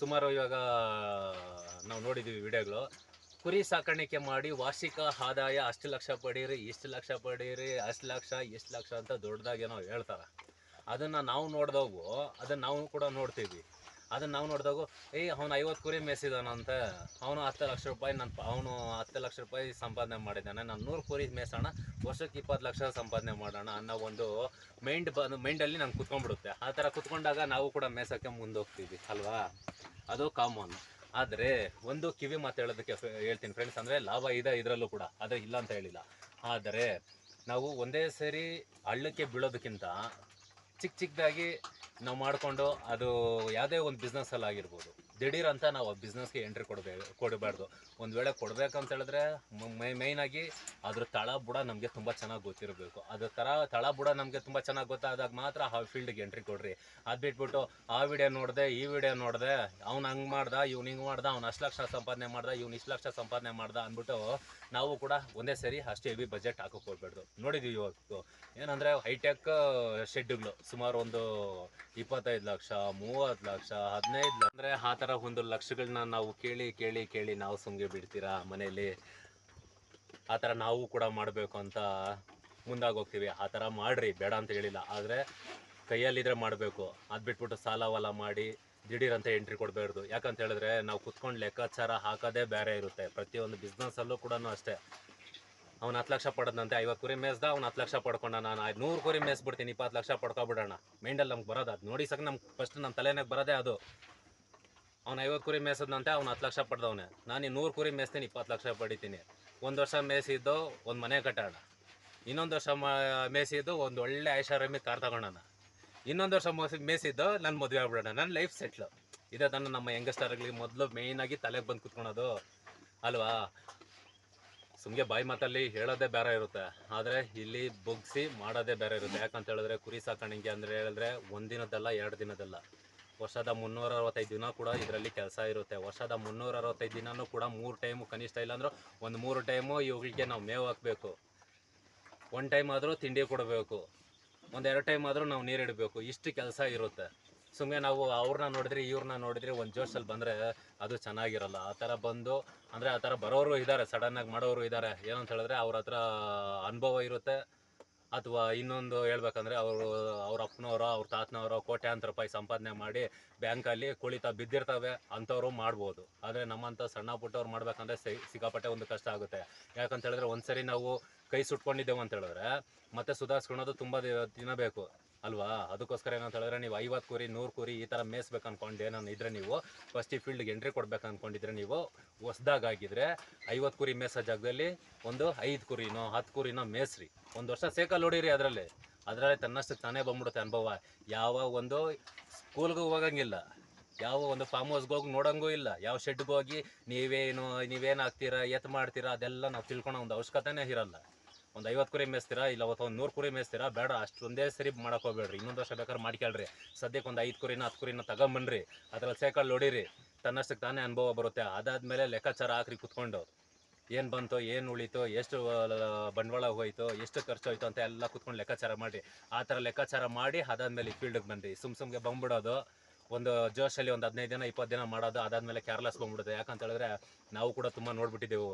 A: ಸುಮಾರು ಇವಾಗ ನಾವು ನೋಡಿದ್ದೀವಿ ವಿಡಿಯೋಗಳು. ಕುರಿ ಸಾಕಾಣಿಕೆ ಮಾಡಿ ವಾರ್ಷಿಕ ಆದಾಯ ಅಷ್ಟು ಲಕ್ಷ ಪಡೀರಿ, ಇಷ್ಟು ಲಕ್ಷ ಪಡೀರಿ, ಅಷ್ಟು ಲಕ್ಷ, ಇಷ್ಟು ಲಕ್ಷ ಅಂತ ದೊಡ್ಡದಾಗೇನೋ ಹೇಳ್ತಾರೆ. ಅದನ್ನು ನಾವು ನೋಡ್ದಾಗು ಅದನ್ನು ನಾವು ಕೂಡ ನೋಡ್ತೀವಿ. ಅದನ್ನು ನಾವು ನೋಡಿದಾಗ ಏಯ್ ಅವನು ಐವತ್ತು ಕುರಿ ಮೇಯಿಸಿದಾನಂತ, ಅವನು ಹತ್ತು ಲಕ್ಷ ರೂಪಾಯಿ ನನ್ನ ಅವನು ಹತ್ತು ಲಕ್ಷ ರೂಪಾಯಿ ಸಂಪಾದನೆ ಮಾಡಿದ್ದಾನೆ ನಾನು ನೂರು ಕುರಿ ಮೇಯ್ಸೋಣ, ವರ್ಷಕ್ಕೆ ಇಪ್ಪತ್ತು ಲಕ್ಷ ಸಂಪಾದನೆ ಮಾಡೋಣ ಅನ್ನೋ ಒಂದು ಮೈಂಡ್ ಬಂದು ಮೈಂಡಲ್ಲಿ ನಂಗೆ ಕುತ್ಕೊಂಡ್ಬಿಡುತ್ತೆ. ಆ ಥರ ಕುತ್ಕೊಂಡಾಗ ನಾವು ಕೂಡ ಮೇಯ್ಸೋಕ್ಕೆ ಮುಂದೋಗ್ತೀವಿ, ಅಲ್ವಾ? ಅದು ಕಾಮನ್ ಆದರೆ ಒಂದು ಕಿವಿ ಮಾತು ಹೇಳೋದಕ್ಕೆ ಹೇಳ್ತೀನಿ ಫ್ರೆಂಡ್ಸ್ ಅಂದರೆ ಲಾಭ ಇದೆ ಇದರಲ್ಲೂ ಕೂಡ, ಆದರೆ ಇಲ್ಲ ಅಂತ ಹೇಳಿಲ್ಲ. ಆದರೆ ನಾವು ಒಂದೇ ಸರಿ ಹಳ್ಳಕ್ಕೆ ಬೀಳೋದಕ್ಕಿಂತ ಚಿಕ್ಕ ಚಿಕ್ಕದಾಗಿ ನಾವು ಮಾಡಿಕೊಂಡು ಅದು ಯಾವುದೇ ಒಂದು ಬಿಸ್ನೆಸ್ಸಲ್ಲಿ ಆಗಿರ್ಬೋದು ದಿಢೀರ್ ಅಂತ ನಾವು ಬಿಸ್ನೆಸ್ಗೆ ಎಂಟ್ರಿ ಕೊಡಬೇಕು ಕೊಡಬಾರ್ದು. ಒಂದು ವೇಳೆ ಕೊಡಬೇಕಂತ ಹೇಳಿದ್ರೆ ಮೈನಾಗಿ ಅದ್ರ ತಳ ಬುಡ ನಮಗೆ ತುಂಬ ಚೆನ್ನಾಗಿ ಗೊತ್ತಿರಬೇಕು. ಅದ್ರ ಥರ ತಳ ಬುಡ ನಮಗೆ ತುಂಬ ಚೆನ್ನಾಗಿ ಗೊತ್ತಾದಾಗ ಮಾತ್ರ ಆ ಫೀಲ್ಡ್ಗೆ ಎಂಟ್ರಿ ಕೊಡ್ರಿ. ಅದು ಬಿಟ್ಬಿಟ್ಟು ಆ ವಿಡಿಯೋ ನೋಡಿದೆ, ಈ ವಿಡಿಯೋ ನೋಡಿದೆ, ಅವ್ನು ಹಂಗೆ ಮಾಡ್ದ, ಇವ್ನು ಹಿಂಗೆ ಮಾಡ್ದ, ಅವ್ನು ಅಷ್ಟು ಲಕ್ಷ ಸಂಪಾದನೆ ಮಾಡ್ದ, ಇವ್ನು ಇಷ್ಟು ಲಕ್ಷ ಸಂಪಾದನೆ ಮಾಡ್ದ ಅಂದ್ಬಿಟ್ಟು ನಾವು ಕೂಡ ಒಂದೇ ಸರಿ ಅಷ್ಟು ಹೆವಿ ಬಜೆಟ್ ಹಾಕೋಕೆ ಹೋಗ್ಬಾರ್ದು. ನೋಡಿದ್ದೀವಿ ಇವತ್ತು. ಏನಂದರೆ ಹೈಟೆಕ್ ಶೆಡ್ಗಳು ಸುಮಾರು ಒಂದು ಇಪ್ಪತ್ತೈದು ಲಕ್ಷ ಮೂವತ್ತು ಲಕ್ಷ, ಹದಿನೈದು ಅಂದರೆ ಆ ಥರ ಒಂದು ಲಕ್ಷಗಳನ್ನ ನಾವು ಕೇಳಿ ಕೇಳಿ ಕೇಳಿ ನಾವು ಸುಮ್ಗೆ ಬಿಡ್ತೀರಾ ಮನೆಯಲ್ಲಿ? ಆ ಥರ ನಾವು ಕೂಡ ಮಾಡಬೇಕು ಅಂತ ಮುಂದಾಗೋಗ್ತೀವಿ ಆ ಥರ ಮಾಡಿರಿ, ಬೇಡ ಅಂತ ಹೇಳಿಲ್ಲ. ಆದರೆ ಕೈಯಲ್ಲಿದ್ರೆ ಮಾಡಬೇಕು. ಅದು ಬಿಟ್ಬಿಟ್ಟು ಸಾಲ ವಾಲ ಮಾಡಿ ದಿಢೀರಂತ ಎಂಟ್ರಿ ಕೊಡಬಾರ್ದು. ಯಾಕಂತ ಹೇಳಿದ್ರೆ ನಾವು ಕುತ್ಕೊಂಡು ಲೆಕ್ಕಾಚಾರ ಹಾಕೋದೇ ಬೇರೆ ಇರುತ್ತೆ. ಪ್ರತಿಯೊಂದು ಬಿಸ್ನೆಸ್ಸಲ್ಲೂ ಕೂಡ ಅಷ್ಟೇ. ಅವ್ನು ಹತ್ತು ಲಕ್ಷ ಪಡೆದಂತೆ ಐವತ್ತು ಕುರಿ ಮೇಸ್ದ, ಅವ್ನು ಹತ್ತು ಲಕ್ಷ ಪಡ್ಕೊಂಡ ನಾನು. ನೂರು ಕುರಿ ಮೇಯಿಸ್ಬಿಡ್ತೀನಿ ಇಪ್ಪತ್ತು ಲಕ್ಷ ಪಡ್ಕೊಬಿಡೋಣ. ಮೈಂಡಲ್ಲಿ ನಮ್ಗೆ ಬರೋದು ಅದು. ನೋಡಿ ಸಕ್ ನಮ್ಗೆ ಫಸ್ಟ್ ನಮ್ಮ ತಲೆನಾಗ ಬರೋದೇ ಅದು. ಅವ್ನು ಐವತ್ತು ಕುರಿ ಮೇಯ್ಸದಂತೆ ಅವ್ನು ಹತ್ತು ಲಕ್ಷ ಪಡೆದವನೆ. ನಾನು ನೂರು ಕುರಿ ಮೇಯಿಸ್ತೀನಿ, ಇಪ್ಪತ್ತು ಲಕ್ಷ ಪಡಿತೀನಿ. ಒಂದು ವರ್ಷ ಮೇಯಿಸಿದ್ದು ಒಂದು ಮನೆ ಕಟ್ಟೋಣ. ಇನ್ನೊಂದು ವರ್ಷ ಮ, ಮೇಯಿಸಿದ್ದು ಒಂದು ಒಳ್ಳೆ ಐಷಾರಾಮಿ ಕಾರ್ ತಗೊಳ್ಳೋಣ ಇನ್ನೊಂದು ವರ್ಷ ಮೋಸಿ, ಮೇಯಿಸಿದ್ದು ನನ್ನ ಮದುವೆ ಆಗ್ಬಿಡೋಣ. ನನ್ನ ಲೈಫ್ ಸೆಟ್ಲು. ಇದೇ ತಾನು ನಮ್ಮ ಯಂಗಸ್ಟರ್ಗಳಿಗೆ ಮೊದಲು ಮೇಯ್ನಾಗಿ ತಲೆಗೆ ಬಂದು ಕುತ್ಕೊಳೋದು. ಅಲ್ವಾ? ಸುಮ್ಗೆ ಬಾಯಿ ಮಾತಲ್ಲಿ ಹೇಳೋದೇ ಬೇರೆ ಇರುತ್ತೆ. ಆದರೆ ಇಲ್ಲಿ ಬುಗ್ಸಿ ಮಾಡೋದೇ ಬೇರೆ ಇರುತ್ತೆ. ಯಾಕಂತ ಹೇಳಿದ್ರೆ ಕುರಿ ಸಾಕಾಣಿಕೆ ಅಂದರೆ ಹೇಳಿದ್ರೆ ಒಂದಿನದಲ್ಲ ಎರಡು ದಿನದಲ್ಲ ವರ್ಷದ ಮುನ್ನೂರ ಅರವತ್ತೈದು ದಿನ ಕೂಡ ಇದರಲ್ಲಿ ಕೆಲಸ ಇರುತ್ತೆ. ವರ್ಷದ ಮುನ್ನೂರ ಅರವತ್ತೈದು ದಿನನೂ ಕೂಡ ಮೂರು ಟೈಮು ಕನಿಷ್ಠ ಇಲ್ಲಾಂದ್ರೆ ಒಂದು ಮೂರು ಟೈಮು ಇವುಗಳಿಗೆ ನಾವು ಮೇವು ಹಾಕಬೇಕು. ಒಂದು ಟೈಮ್ ಆದರೂ ತಿಂಡಿ ಕೊಡಬೇಕು. ಒಂದು ಎರಡು ಟೈಮ್ ಆದರೂ ನಾವು ನೀರಿಡಬೇಕು ಇಷ್ಟು ಕೆಲಸ ಇರುತ್ತೆ. ಸುಮ್ಮನೆ ನಾವು ಅವ್ರನ್ನ ನೋಡಿದ್ರೆ ಇವ್ರನ್ನ ನೋಡಿದ್ರೆ ಒಂದು ಜೋಶಲ್ಲಿ ಬಂದರೆ ಅದು ಚೆನ್ನಾಗಿರಲ್ಲ. ಆ ಥರ ಬಂದು ಅಂದರೆ ಆ ಥರ ಬರೋರು ಇದ್ದಾರೆ ಸಡನ್ನಾಗಿ ಮಾಡೋರು ಇದ್ದಾರೆ ಏನಂತ ಹೇಳಿದ್ರೆ ಅವ್ರ ಹತ್ರ ಅನುಭವ ಇರುತ್ತೆ. ಅಥವಾ ಇನ್ನೊಂದು ಹೇಳ್ಬೇಕಂದ್ರೆ ಅವರು, ಅವ್ರ ಅಪ್ಪನವರೋ, ಅವ್ರ ತಾತನವರೋ ಕೋಟ್ಯಾಂತರ ರೂಪಾಯಿ ಸಂಪಾದನೆ ಮಾಡಿ ಬ್ಯಾಂಕಲ್ಲಿ ಕುಳಿತ ಬಿದ್ದಿರ್ತವೆ ಅಂಥವ್ರು ಮಾಡ್ಬೋದು. ಆದರೆ ನಮ್ಮಂಥ ಸಣ್ಣ ಪುಟ್ಟವ್ರು ಮಾಡ್ಬೇಕಂದ್ರೆ ಸಿಕ್ಕಾಪಟ್ಟೆ ಒಂದು ಕಷ್ಟ ಆಗುತ್ತೆ. ಯಾಕಂತ ಹೇಳಿದ್ರೆ ಒಂದ್ಸರಿ ನಾವು ಕೈ ಸುಟ್ಕೊಂಡಿದ್ದೇವೆ ಅಂತ ಹೇಳಿದ್ರೆ ಮತ್ತೆ ಸುಧಾರಿಸ್ಕೊಳ್ಳೋದು ತುಂಬ ದಿನ ಬೇಕು ಅಲ್ವಾ? ಅದಕ್ಕೋಸ್ಕರ ಏನಂತ ಹೇಳಿದ್ರೆ ನೀವು ಐವತ್ತು ಕುರಿ, ನೂರು ಕುರಿ ಈ ಥರ ಮೇಯಿಸ್ಬೇಕು ಅನ್ಕೊಂಡು ಏನನ್ನು ಇದ್ರೆ ನೀವು ಫಸ್ಟ್ ಈ ಫೀಲ್ಡ್ಗೆ ಎಂಟ್ರಿ ಕೊಡ್ಬೇಕು ಅಂದ್ಕೊಂಡಿದ್ರೆ ನೀವು ಹೊಸ್ದಾಗಿದ್ರೆ ಐವತ್ತು ಕುರಿ ಮೇಯಿಸೋ ಜಾಗದಲ್ಲಿ ಒಂದು ಐದು ಕುರಿನೋ, ಹತ್ತು ಕುರಿನೋ ಮೇಸ್ರಿ ಒಂದು ವರ್ಷ ಸೇಕಲ್ ಹೊಡೀರಿ ಅದರಲ್ಲಿ. ಅದರಲ್ಲಿ ತನ್ನಷ್ಟು ತಾನೇ ಬಂದ್ಬಿಡುತ್ತೆ ಅನುಭವ. ಯಾವ ಒಂದು ಸ್ಕೂಲ್ಗೂ ಹೋಗಂಗಿಲ್ಲ. ಯಾವ ಒಂದು ಫಾರ್ಮ್ ಹೌಸ್ಗೆ ಹೋಗಿ ನೋಡಂಗೂ ಇಲ್ಲ. ಯಾವ ಶೆಡ್ಗೆ ಹೋಗಿ ನೀವೇನು ನೀವೇನು ಹಾಕ್ತೀರಾ ಎತ್ತು ಮಾಡ್ತೀರಾ ಅದೆಲ್ಲ ನಾವು ತಿಳ್ಕೊಳೋ ಒಂದು ಅವಶ್ಯಕತೆನೇ ಇರಲ್ಲ. ಒಂದು ಐವತ್ತು ಕುರಿ ಮೇಯಿಸ್ತೀರಾ, ಇಲ್ಲ ಅವತ್ತು ಒಂದು ನೂರು ಕುರಿ ಮೇಯಿಸ್ತೀರಾ, ಬೇಡ ಅಷ್ಟೊಂದೇ ಸರಿ ಮಾಡಕ್ಕೆ ಹೋಗ್ಬೇಡ್ರಿ. ಇನ್ನೊಂದು ವರ್ಷ ಬೇಕಾದ್ರೆ ಮಾಡ್ಕೊಳ್ರಿ ಸದ್ಯಕ್ಕೆ ಒಂದು ಐದು ಕುರಿನ, ಹತ್ತು ಕುರಿನ ತಗೊಂಬನ್ರಿ. ಅದರಲ್ಲಿ ಸೈಕಲ್ ಹೊಡೀರಿ ತನ್ನಷ್ಟಕ್ಕೆ ತಾನೇ ಅನುಭವ ಬರುತ್ತೆ. ಅದಾದಮೇಲೆ ಲೆಕ್ಕಾಚಾರ ಹಾಕ್ರಿ ಕುತ್ಕೊಂಡು. ಏನು ಬಂತು, ಏನು ಉಳಿತು, ಎಷ್ಟು ಬಂಡವಾಳ ಹೋಯಿತು, ಎಷ್ಟು ಖರ್ಚು ಹೋಯ್ತು ಅಂತ ಎಲ್ಲ ಕುತ್ಕೊಂಡು ಲೆಕ್ಕಾಚಾರ ಮಾಡಿ ಆ ಥರ ಲೆಕ್ಕಾಚಾರ ಮಾಡಿ, ಅದಾದಮೇಲೆ ಈ ಫೀಲ್ಡಿಗೆ ಬಂದ್ರಿ. ಸುಮ್ ಸುಮ್ಗೆ ಬಂದ್ಬಿಡೋದು. ಒಂದು ಜೋಶಲ್ಲಿ ಒಂದು ಹದಿನೈದು ದಿನ ಇಪ್ಪತ್ತು ದಿನ ಮಾಡೋದು, ಅದಾದಮೇಲೆ ಕೇರ್ಲೆಸ್ ಬಂದ್ಬಿಡುತ್ತೆ. ಯಾಕಂತ ಹೇಳಿದ್ರೆ, ನಾವು ಕೂಡ ತುಂಬ ನೋಡ್ಬಿಟ್ಟಿದ್ದೆವು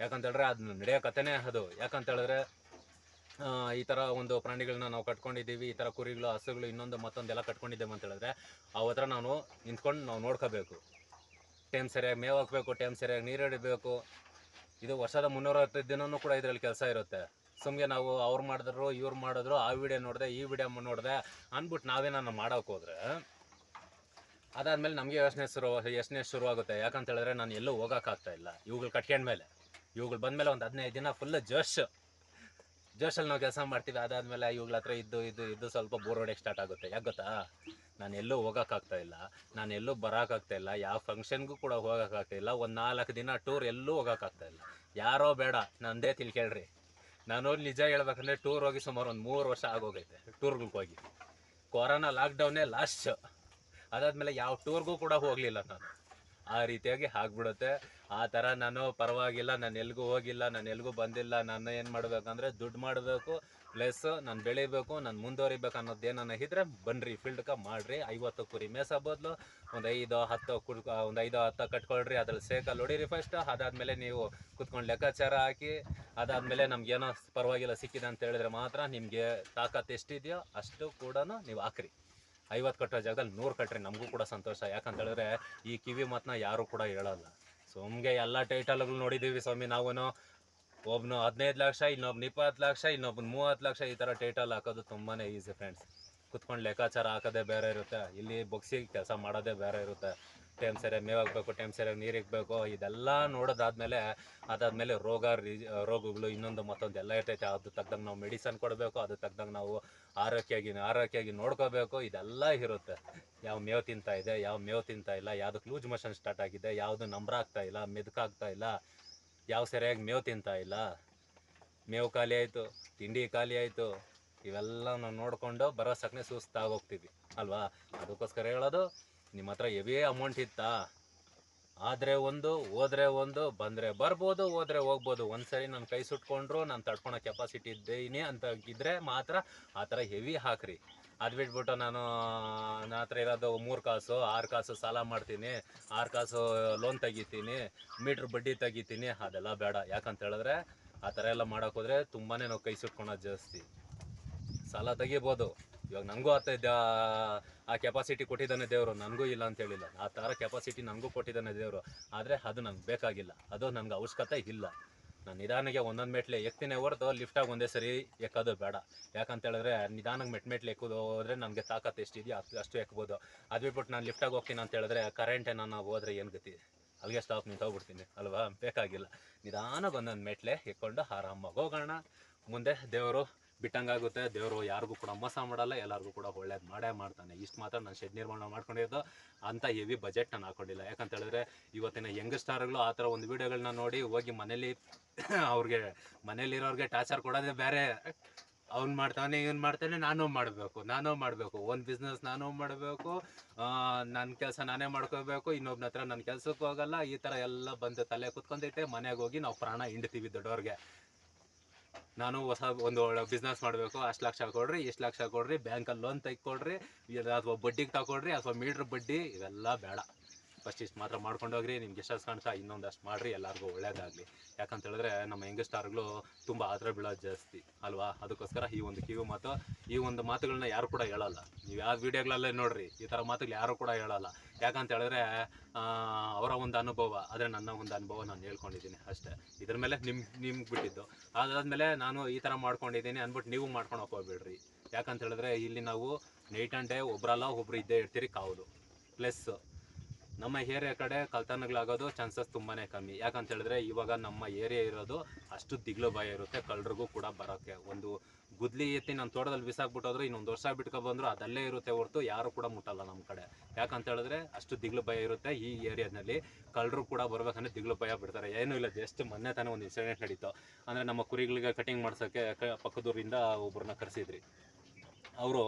A: ಯಾಕಂತ ಹೇಳಿದ್ರೆ ಅದು ನಡೆಯೋ ಕಥೆನೇ ಅದು. ಯಾಕಂತ ಹೇಳಿದ್ರೆ ಈ ಥರ ಒಂದು ಪ್ರಾಣಿಗಳನ್ನ ನಾವು ಕಟ್ಕೊಂಡಿದ್ದೀವಿ, ಈ ಥರ ಕುರಿಗಳು, ಹಸುಗಳು, ಇನ್ನೊಂದು ಮತ್ತೊಂದೆಲ್ಲ ಕಟ್ಕೊಂಡಿದ್ದೇವೆ ಅಂತ ಹೇಳಿದ್ರೆ ಅವ ಹತ್ರ ನಾವು ನಿಂತ್ಕೊಂಡು ನಾವು ನೋಡ್ಕೋಬೇಕು. ಟೈಮ್ ಸರಿಯಾಗಿ ಮೇವು ಹಾಕಬೇಕು ಟೈಮ್ ಸರಿಯಾಗಿ ನೀರು ಹಿಡಿಬೇಕು. ಇದು ವರ್ಷದ ಮುನ್ನೂರ ಹತ್ತು ದಿನನೂ ಕೂಡ ಇದರಲ್ಲಿ ಕೆಲಸ ಇರುತ್ತೆ. ಸುಮ್ಮನೆ ನಾವು ಅವ್ರು ಮಾಡಿದ್ರು, ಇವ್ರು ಮಾಡಿದ್ರು, ಆ ವಿಡಿಯೋ ನೋಡಿದೆ, ಈ ವಿಡಿಯೋ ನೋಡಿದೆ ಅಂದ್ಬಿಟ್ಟು ನಾವೇನಾನ ಮಾಡೋಕೆ ಹೋದ್ರೆ, ಅದಾದ್ಮೇಲೆ ನಮಗೆ ಯೋಚನೆ ಶುರು, ಯೋಚನೆ ಶುರುವಾಗುತ್ತೆ. ಯಾಕಂತ ಹೇಳಿದ್ರೆ ನಾನು ಎಲ್ಲೂ ಹೋಗೋಕ್ಕಾಗ್ತಾ ಇಲ್ಲ. ಇವುಗಳು ಕಟ್ಕೊಂಡ್ಮೇಲೆ. ಇವುಗಳು ಬಂದಮೇಲೆ ಒಂದು ಹದಿನೈದು ದಿನ ಫುಲ್ ಜೋಶ್. ಜೋಶಲ್ಲಿ ನಾವು ಕೆಲಸ ಮಾಡ್ತೀವಿ, ಅದಾದಮೇಲೆ ಇವುಗಳ ಹತ್ರ ಇದ್ದು ಇದ್ದು ಇದ್ದು ಸ್ವಲ್ಪ ಬೋರ್ ಹೊಡೆಯಕ್ಕೆ ಸ್ಟಾರ್ಟ್ ಆಗುತ್ತೆ. ಯಾಕೆ ಗೊತ್ತಾ? ನಾನು ಎಲ್ಲೂ ಹೋಗೋಕ್ಕಾಗ್ತಾ ಇಲ್ಲ. ನಾನು ಎಲ್ಲೂ ಬರೋಕ್ಕಾಗ್ತಾ ಇಲ್ಲ. ಯಾವ ಫಂಕ್ಷನ್ಗೂ ಕೂಡ ಹೋಗೋಕ್ಕಾಗ್ತಾ ಇಲ್ಲ. ಒಂದು ನಾಲ್ಕು ದಿನ ಟೂರ್ ಎಲ್ಲೂ ಹೋಗೋಕ್ಕಾಗ್ತಾ ಇಲ್ಲ. ಯಾರೋ ಬೇಡ, ನಂದೇ ತಿಳ್ಕೇಳ್ರಿ ನಾನು ನಿಜ ಹೇಳ್ಬೇಕಂದ್ರೆ ಟೂರ್ ಹೋಗಿ ಸುಮಾರು ಒಂದು ಮೂರು ವರ್ಷ ಆಗೋಗೈತೆ ಟೂರ್ಗಳಿಗೆ ಹೋಗಿ. ಕೊರೋನಾ ಲಾಕ್ಡೌನೇ ಲಾಸ್ಟ್ ಅದಾದಮೇಲೆ ಯಾವ ಟೂರ್ಗೂ ಕೂಡ ಹೋಗಲಿಲ್ಲ ನಾನು. ಆ ರೀತಿಯಾಗಿ ಆಗ್ಬಿಡುತ್ತೆ. ಆ ಥರ ನಾನು ಪರವಾಗಿಲ್ಲ, ನಾನು ಎಲ್ಗೂ ಹೋಗಿಲ್ಲ, ನಾನು ಎಲ್ಗೂ ಬಂದಿಲ್ಲ, ನಾನು ಏನು ಮಾಡಬೇಕಂದ್ರೆ ದುಡ್ಡು ಮಾಡಬೇಕು, ಪ್ಲಸ್ ನಾನು ಬೆಳಿಬೇಕು, ನಾನು ಮುಂದುವರಿಬೇಕು ಅನ್ನೋದೇನ ಇದ್ರೆ ಬನ್ರಿ ಕ ಮಾಡ್ರಿ. ಐವತ್ತು ಕುರಿ ಮೇಸ ಬದಲು, ಒಂದು ಐದು, ಹತ್ತು ಕುಡ್ ಒಂದು ಐದು, ಹತ್ತು ಕಟ್ಕೊಳ್ರಿ, ಅದ್ರಲ್ಲಿ ಸೇಕಲ್ಲಿ ಹೊಡೀರಿ ಫಸ್ಟ್ ಅದಾದಮೇಲೆ ನೀವು ಕುತ್ಕೊಂಡು ಲೆಕ್ಕಾಚಾರ ಹಾಕಿ, ಅದಾದಮೇಲೆ ನಮ್ಗೇನೋ ಪರವಾಗಿಲ್ಲ ಸಿಕ್ಕಿದೆ ಅಂತ ಹೇಳಿದ್ರೆ ಮಾತ್ರ ನಿಮಗೆ ತಾಕತ್ತು ಎಷ್ಟಿದೆಯೋ ಅಷ್ಟು ಕೂಡ ನೀವು ಹಾಕ್ರಿ. ಐವತ್ತು ಕಟ್ಟೋ ಜಾಗದಲ್ಲಿ ನೂರು ಕಟ್ರಿ ನಮಗೂ ಕೂಡ ಸಂತೋಷ. ಯಾಕಂತ ಹೇಳಿದ್ರೆ ಈ ಕಿವಿ ಮಾತನ್ನ ಯಾರು ಕೂಡ ಹೇಳಲ್ಲ. ಸುಮ್ಗೆ ಎಲ್ಲ ಟೈಟಲ್ಗಳು ನೋಡಿದ್ದೀವಿ ಸ್ವಾಮಿ ನಾವು ಒಬ್ಬನು ಹದಿನೈದು ಲಕ್ಷ, ಇನ್ನೊಬ್ನ ಇಪ್ಪತ್ತು ಲಕ್ಷ, ಇನ್ನೊಬ್ನು ಮೂವತ್ತು ಲಕ್ಷ ಈ ಥರ ಟೈಟಲ್ ಹಾಕೋದು ತುಂಬಾ ಈಸಿ ಫ್ರೆಂಡ್ಸ್ ಕುತ್ಕೊಂಡು ಲೆಕ್ಕಾಚಾರ ಹಾಕೋದೇ ಬೇರೆ ಇರುತ್ತೆ. ಇಲ್ಲಿ ಬೊಗ್ಸಿ ಕೆಲಸ ಮಾಡೋದೇ ಬೇರೆ ಇರುತ್ತೆ. ಟೈಮ್ ಸರಿಯಾಗಿ ಮೇವು ಹಾಕ್ಬೇಕು ಟೈಮ್ ಸರಿಯಾಗಿ ನೀರು ಇಕ್ಬೇಕು, ಇದೆಲ್ಲ ನೋಡೋದಾದ್ಮೇಲೆ ಅದಾದಮೇಲೆ ರೋಗ ರೋಗಗಳು ಇನ್ನೊಂದು ಮತ್ತೊಂದು ಎಲ್ಲ ಇರ್ತೈತೆ. ಅದು ತಗ್ದಂಗೆ ನಾವು ಮೆಡಿಸನ್ ಕೊಡಬೇಕು, ಅದು ತಗ್ದಂಗೆ ನಾವು ಆರೋಗ್ಯವಾಗಿ ಆರೋಗ್ಯವಾಗಿ ನೋಡ್ಕೋಬೇಕು, ಇದೆಲ್ಲ ಇರುತ್ತೆ. ಯಾವ ಮೇವು ತಿಂತಾ ಇದೆ, ಯಾವ ಮೇವು ತಿಂತಾ ಇಲ್ಲ ಯಾವುದಕ್ಕೆ ಲೂಸ್ ಮೋಷನ್ ಸ್ಟಾರ್ಟ್ ಆಗಿದೆ, ಯಾವುದು ನಂಬ್ರ ಆಗ್ತಾ ಇಲ್ಲ ಮೆದುಕಾಗ್ತಾ ಇಲ್ಲ, ಯಾವ ಸರಿಯಾಗಿ ಮೇವು ತಿಂತಾ ಇಲ್ಲ. ಮೇವು ಖಾಲಿ ಆಯಿತು, ತಿಂಡಿ ಖಾಲಿ ಆಯಿತು, ಇವೆಲ್ಲ ನಾವು ನೋಡಿಕೊಂಡು ಬರೋ ಸಕ್ಕನೆ ಸುಸ್ತಾಗೋಗ್ತೀವಿ ಅಲ್ವಾ? ಅದಕ್ಕೋಸ್ಕರ ಹೇಳೋದು ನಿಮ್ಮ ಹತ್ರ ಹೆವಿ ಅಮೌಂಟ್ ಇತ್ತಾ? ಆದರೆ ಒಂದು, ಹೋದ್ರೆ ಒಂದು, ಬಂದರೆ ಬರ್ಬೋದು, ಹೋದ್ರೆ ಹೋಗ್ಬೋದು. ಒಂದ್ಸರಿ ನನ್ನ ಕೈ ಸುಟ್ಕೊಂಡ್ರು, ನಾನು ತಡ್ಕೊಳೋ ಕೆಪಾಸಿಟಿ ಇದ್ದೇನೆ ಅಂತ ಇದ್ದರೆ ಮಾತ್ರ ಆ ಥರ ಹೆವಿ ಹಾಕ್ರಿ. ಅದು ಬಿಟ್ಬಿಟ್ಟು ನಾನು, ನನ್ನ ಹತ್ರ ಇರೋದು ಮೂರು ಕಾಸು, ಆರು ಕಾಸು ಸಾಲ ಮಾಡ್ತೀನಿ, ಆರು ಕಾಸು ಲೋನ್ ತೆಗಿತೀನಿ ಮೀಟ್ರ್ ಬಡ್ಡಿ ತೆಗಿತೀನಿ, ಅದೆಲ್ಲ ಬೇಡ. ಯಾಕಂತ ಹೇಳಿದ್ರೆ ಆ ಥರ ಎಲ್ಲ ಮಾಡೋಕ್ಕೋದ್ರೆ ತುಂಬಾ ನಾವು ಕೈ ಸುಟ್ಕೊಳೋದು ಜಾಸ್ತಿ. ಸಾಲ ತೆಗಿಬೋದು. ಇವಾಗ ನನಗೂ ಆತ ಆ ಕೆಪಾಸಿಟಿ ಕೊಟ್ಟಿದ್ದಾನೆ ದೇವರು, ನನಗೂ ಇಲ್ಲ ಅಂತ ಹೇಳಿಲ್ಲ. ಆ ಥರ ಕೆಪಾಸಿಟಿ ನನಗೂ ಕೊಟ್ಟಿದ್ದಾನೆ ದೇವರು. ಆದರೆ ಅದು ನಂಗೆ ಬೇಕಾಗಿಲ್ಲ. ಅದು ನನಗೆ ಅವಶ್ಯಕತೆ ಇಲ್ಲ. ನಾನು ನಿಧಾನಕ್ಕೆ ಒಂದೊಂದು ಮೆಟ್ಲೆ ಎಕ್ತಿನೇ ಹೊರತು ಲಿಫ್ಟಾಗಿ ಒಂದೇ ಸರಿ ಎಕ್ಕೋದು ಬೇಡ. ಯಾಕಂತ ಹೇಳಿದ್ರೆ ನಿಧಾನಕ್ಕೆ ಮೆಟ್ ಮೆಟ್ಲು ಎಕ್ಕೋದು ಹೋದ್ರೆ ನನಗೆ ತಾಕತ್ತು ಎಷ್ಟಿದೆಯೋ ಅಷ್ಟು ಅಷ್ಟು ಎಕ್ಬೋದು. ಅದು ಬಿಟ್ಬಿಟ್ಟು ನಾನು ಲಿಫ್ಟಾಗಿ ಹೋಗ್ತೀನಿ ಅಂತ ಹೇಳಿದ್ರೆ ಕರೆಂಟ್ ನಾನು ಹೋದ್ರೆ ಏನು ಗತಿ? ಅಲ್ಲಿಗೆ ಸ್ಟಾಪ್ ನಿಂತೋಗ್ಬಿಡ್ತೀನಿ, ಅಲ್ವಾ? ಬೇಕಾಗಿಲ್ಲ. ನಿಧಾನಕ್ಕೆ ಒಂದೊಂದು ಮೆಟ್ಲೆ ಎಕ್ಕೊಂಡು ಆರಾಮಾಗಿ ಹೋಗೋಣ. ಮುಂದೆ ದೇವರು ಬಿಟ್ಟಂಗಾಗುತ್ತೆ ದೇವರು ಯಾರಿಗೂ ಕೂಡ ಮೋಸ ಮಾಡಲ್ಲ, ಎಲ್ಲರಿಗೂ ಕೂಡ ಒಳ್ಳೇದು ಮಾಡೇ ಮಾಡ್ತಾನೆ. ಇಷ್ಟು ಮಾತ್ರ ನಾನು ಶೆಡ್ ನಿರ್ಮಾಣ ಮಾಡ್ಕೊಂಡಿರೋದು. ಅಂತ ಹೆವಿ ಬಜೆಟ್ ನಾನು ಹಾಕೊಂಡಿಲ್ಲ. ಯಾಕಂತ ಹೇಳಿದ್ರೆ ಇವತ್ತಿನ ಯಂಗ್ ಸ್ಟಾರ್ಗಳು ಆ ಥರ ಒಂದು ವೀಡಿಯೋಗಳನ್ನ ನೋಡಿ ಹೋಗಿ ಮನೇಲಿ ಅವ್ರಿಗೆ ಮನೇಲಿರೋರಿಗೆ ಟಾರ್ಚರ್ ಕೊಡೋದೇ ಬೇರೆ. ಅವ್ನು ಮಾಡ್ತಾನೆ, ಇವ್ನು ಮಾಡ್ತಾನೆ, ನಾನು ಮಾಡಬೇಕು ನಾನು ಮಾಡಬೇಕು. ಒಂದು ಬಿಸ್ನೆಸ್ ನಾನು ಮಾಡಬೇಕು. ನನ್ನ ಕೆಲಸ ನಾನೇ ಮಾಡ್ಕೋಬೇಕು. ಇನ್ನೊಬ್ನ ಹತ್ರ ನನ್ನ ಕೆಲಸಕ್ಕೆ ಹೋಗಲ್ಲ. ಈ ಥರ ಎಲ್ಲ ಬಂದು ತಲೆ ಕುತ್ಕೊಂಡೈತೆ ಮನೆಗೆ ಹೋಗಿ ನಾವು ಪ್ರಾಣ ಹಿಂಡ್ತೀವಿ ದೊಡ್ಡವ್ರಿಗೆ ನಾನು ಹೊಸ ಒಂದು ಬಿಸ್ನೆಸ್ ಮಾಡಬೇಕು, ಅಷ್ಟು ಲಕ್ಷ ಕೊಡ್ರಿ, ಇಷ್ಟು ಲಕ್ಷ ಕೊಡ್ರಿ ಬ್ಯಾಂಕಲ್ಲಿ ಲೋನ್ ತೆಗೆದುಕೊಡ್ರಿ ಅಥವಾ ಬಡ್ಡಿಗೆ ತಗೊಳ್ರಿ ಅಥವಾ ಮೀಟ್ರ್ ಬಡ್ಡಿ, ಇವೆಲ್ಲ ಬೇಡ. ಫಸ್ಟ್ ಇಷ್ಟು ಮಾತ್ರ ಮಾಡ್ಕೊಂಡೋಗ್ರಿ ನಿಮ್ಗೆ ಎಷ್ಟು ಕಾಣ್ತಾ ಇನ್ನೊಂದಷ್ಟು ಮಾಡಿರಿ, ಎಲ್ಲರಿಗೂ ಒಳ್ಳೇದಾಗಲಿ. ಯಾಕಂತ ಹೇಳಿದ್ರೆ ನಮ್ಮ ಯಂಗಸ್ಟಾರ್ಗಳು ತುಂಬ ಆತರ ಬೀಳೋದು ಜಾಸ್ತಿ, ಅಲ್ವಾ? ಅದಕ್ಕೋಸ್ಕರ ಈ ಒಂದು ಕಿವಿ ಮಾತು, ಈ ಒಂದು ಮಾತುಗಳನ್ನ ಯಾರು ಕೂಡ ಹೇಳಲ್ಲ. ನೀವು ಯಾವ ವಿಡಿಯೋಗಳಲ್ಲೇ ನೋಡ್ರಿ, ಈ ಥರ ಮಾತುಗಳು ಯಾರು ಕೂಡ ಹೇಳಲ್ಲ. ಯಾಕಂತ ಹೇಳಿದ್ರೆ ಅವರ ಒಂದು ಅನುಭವ, ಆದರೆ ನನ್ನ ಒಂದು ಅನುಭವ ನಾನು ಹೇಳ್ಕೊಂಡಿದ್ದೀನಿ ಅಷ್ಟೇ. ಇದ್ರ ಮೇಲೆ ನಿಮ್ಮ ನಿಮ್ಗೆ ಬಿಟ್ಟಿದ್ದು. ಅದಾದಮೇಲೆ ನಾನು ಈ ಥರ ಮಾಡ್ಕೊಂಡಿದ್ದೀನಿ ಅಂದ್ಬಿಟ್ಟು ನೀವು ಮಾಡ್ಕೊಂಡು ಹೋಗ್ಬೇಡ್ರಿ. ಯಾಕಂತ ಹೇಳಿದ್ರೆ ಇಲ್ಲಿ ನಾವು ನೈಟ್ ಆ್ಯಂಡ್ ಡೇ ಒಬ್ರಲ್ಲ ಒಬ್ರು ಇದ್ದೇ ಇರ್ತೀರಿ, ಕಾವುದು. ಪ್ಲಸ್ ನಮ್ಮ ಏರಿಯಾ ಕಡೆ ಕಳ್ತನಗಳಾಗೋದು ಚಾನ್ಸಸ್ ತುಂಬಾನೇ ಕಮ್ಮಿ. ಯಾಕಂತ ಹೇಳಿದ್ರೆ ಇವಾಗ ನಮ್ಮ ಏರಿಯಾ ಇರೋದು ಅಷ್ಟು ದಿಗ್ಲು ಭಯ ಇರುತ್ತೆ, ಕಳ್ಳರಿಗೂ ಕೂಡ ಬರೋಕ್ಕೆ ಒಂದು ಗುದ್ಲಿ ಎತ್ತಿ ನಮ್ಮ ತೋಟದಲ್ಲಿ ಬಿಸಾಕ್ಬಿಟ್ಟೋದ್ರೆ ಇನ್ನೊಂದು ವರ್ಷ ಬಿಟ್ಕೊ ಬಂದ್ರು ಅದಲ್ಲೇ ಇರುತ್ತೆ ಹೊರತು ಯಾರು ಕೂಡ ಮುಟ್ಟಲ್ಲ ನಮ್ಮ ಕಡೆ. ಯಾಕಂತ ಹೇಳಿದ್ರೆ ಅಷ್ಟು ದಿಗ್ಲು ಭಯ ಇರುತ್ತೆ ಈ ಏರಿಯಾದಲ್ಲಿ. ಕಳ್ಳರು ಕೂಡ ಬರ್ಬೇಕಂದ್ರೆ ದಿಗ್ಲು ಭಯ ಬಿಡ್ತಾರೆ. ಏನೂ ಇಲ್ಲ ಜಸ್ಟ್ ಮೊನ್ನೆ ತಾನೇ ಒಂದು ಇನ್ಸಿಡೆಂಟ್ ನಡೀತು. ಅಂದರೆ ನಮ್ಮ ಕುರಿಗಳಿಗೆ ಕಟಿಂಗ್ ಮಾಡ್ಸೋಕ್ಕೆ ಪಕ್ಕದೂರಿಂದ ಒಬ್ಬರನ್ನ ಕರೆಸಿದ್ರಿ. ಅವರು